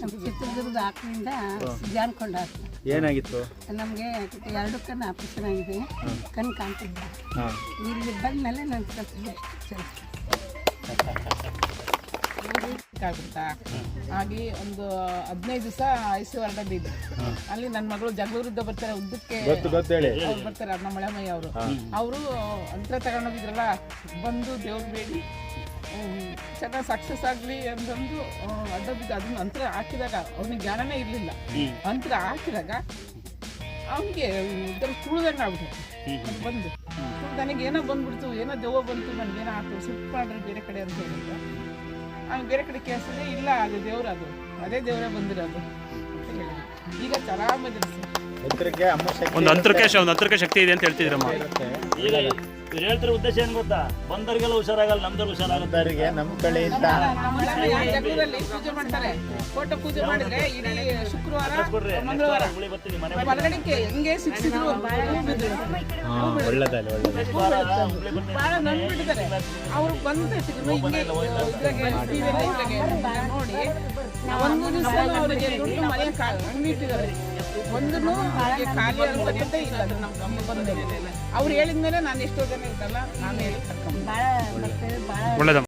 ನಮ್ಮ ಚಿತ್ರದುರ್ಗದ ಆಕಳಿಂದ ಜಾನ್ಕೊಂಡ ಏನಾಗಿತ್ತು? ನಮಗೆ ಎರಡು ಕಣ್ಣು ಆಪರೇಷನ್ ಆಗಿದೆ. ಕಣ್ಣು ಕಾಣ್ತಿದ್ದೆ ಇಲ್ಲಿ. ಬಂದಮೇಲೆ ನನ್ನ ಸ್ವಲ್ಪ ಆಗ್ಬಿಡ್ತಾ? ಹಾಗೆ ಒಂದು ಹದಿನೈದು ದಿವಸ ಐ ಸಿ ಬಿದ್ದು ಅಲ್ಲಿ ನನ್ನ ಮಗಳು ಜಗಳೂರಿದ್ದ ಬರ್ತಾರೆ ಉದ್ದಕ್ಕೆ ಗೊತ್ತು ಗೊತ್ತು ಹೇಳಿ. ಅವ್ರು ಬರ್ತಾರೆ ನಮ್ಮ ಮಳೆಮಯ್ಯ ಅವರು. ಅವರು ಅಂತರ ತಗೊಂಡೋಗಿದ್ರಲ್ಲ ಬಂದು ದೇವ್ರ ಬೇಡಿ. ಚೆನ್ನಾಗಿ ಸಕ್ಸಸ್ ಆಗಲಿ ಅಂತಂದು ಅಡ್ಡ ಬಿದ್ದು ಅದನ್ನ ಅಂತರ ಹಾಕಿದಾಗ ಅವನಿಗೆ ಜ್ಞಾನನೇ ಇರಲಿಲ್ಲ. ಅಂತರ ಹಾಕಿದಾಗ ಅವನಿಗೆ ಒಂಥರ ತುಳಿದಂಗೆ ಆಗ್ಬಿಟ್ಟು ಬಂದು. ನನಗೆ ಏನೋ ಬಂದ್ಬಿಡ್ತು ಏನೋ ದೆವ್ವ ಬಂತು ನನಗೇನೋ ಆಯ್ತು ಶಿಫ್ಟ್ ಮಾಡ್ರಿ ಬೇರೆ ಕಡೆ ಅಂತ ಹೇಳಿದ್ರು. ಅವ್ನು ಬೇರೆ ಕಡೆ ಕೇಳಿಸಿದ್ರೆ ಇಲ್ಲ ಅದು ದೇವ್ರ ಅದು. ಅದೇ ದೇವರೇ ಬಂದಿರೋದು ಅಂತ. ಈಗ ಚೆನ್ನಾಗಿ ಒಂದು ಅಂತರ್ಕೇಶ ಒಂದು ಅಂತರ್ಕ ಶಕ್ತಿ ಇದೆ ಅಂತ ಹೇಳ್ತಿದ್ರಮ್ಮ ಇವ್ರು ಹೇಳ್ತಿರೋ ಉದ್ದೇಶ ಏನ್ ಗೊತ್ತಾ? ಬಂದವ್ರಿಗೆಲ್ಲ ಹುಷಾರಾಗಲ್ಲ ನಮ್ದವ್ರು ಹುಷಾರಾಗುತ್ತೆ ನಮ್ ನಮ್ಮ ಕಡೆಯಿಂದ ಪೂಜೆ ಮಾಡ್ತಾರೆ? ಪೂಜೆ ಮಾಡಿದ್ರೆ ಇಡೀ ಶುಕ್ರವಾರ ಮಂಗಳವಾರ. ಹುಳಿ ಬರ್ತೀನಿ ಮನೆ ಹೊರಗಡೆಗೆ ಹೆಂಗೆ ಸಿಕ್ಸಿದ್ರು ಹಾಂ ಒಳ್ಳೇದಲ್ಲ ಒಳ್ಳೇದು ಭಾಳ ನಂಬಿಟ್ಟಿದ್ದಾರೆ. ಅವ್ರು ಬಂದ ಹಿಂಗೆ ಇದ್ರಾಗೆ ಟಿವಿಯಲ್ಲಿ ಇದ್ರಾಗೆ ನೋಡಿ ಒಂದು ದಿವಸ ಅವರಿಗೆ ದೊಡ್ಡ ಮನೆ ಅಂಗಡಿ ಇಟ್ಟಿದ್ದಾರೆ. ಒಂದು ಅವ್ರಿಗೆ ಖಾಲಿ ಅಂತ ಇಲ್ಲ ನಮ್ಮ ಗಮ್ಮ ಬಂದ ಅವ್ರು ಹೇಳಿದ್ಮೇಲೆ ನಾನು ಎಷ್ಟೋ ಜನ ಇದ್ದಲ್ಲ ನಾನು ಹೇಳಿ ಕರ್ಕೊಂಡು ಬಾಳ ಮತ್ತೆ ಭಾಳ ಒಳ್ಳೇದಮ್ಮ